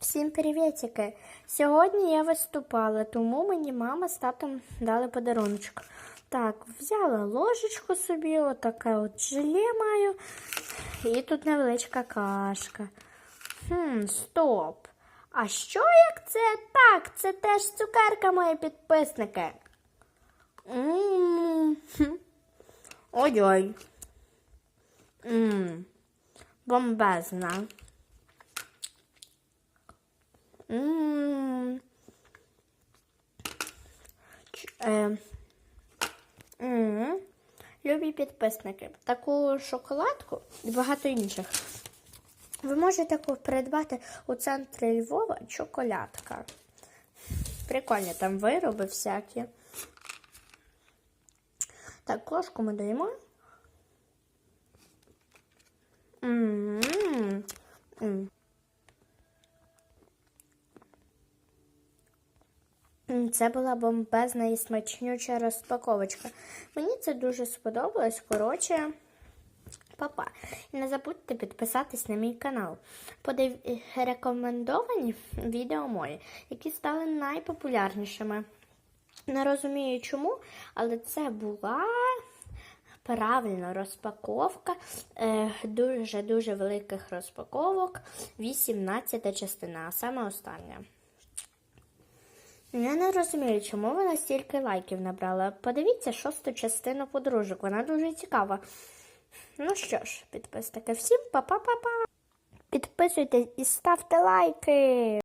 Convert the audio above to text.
Всім привітики! Сьогодні я виступала, тому мені мама з татом дали подаруночок. Так, взяла ложечку собі, отаке от желе маю. І тут невеличка кашка. Хм, стоп. А що як це? Так, це теж цукерка, мої підписники. Ой-ой. Бомбезна. Е. Любі підписники, таку шоколадку і багато інших. Ви можете придбати у центрі Львова чоколядка. Прикольні там вироби всякі. Так, ложку ми даємо. М, Це була бомбезна і смачнюча розпаковочка. Мені це дуже сподобалось. Коротше, папа. І не забудьте підписатись на мій канал. Подив... рекомендовані відео мої, які стали найпопулярнішими. Не розумію чому, але це була правильно розпаковка е, дуже-дуже великих розпаковок. 18 частина, а саме остання. Я не розумію, чому вона стільки лайків набрала. Подивіться шосту частину подружок, вона дуже цікава. Ну що ж, підписники, всім па-па-па-па. Підписуйтесь і ставте лайки.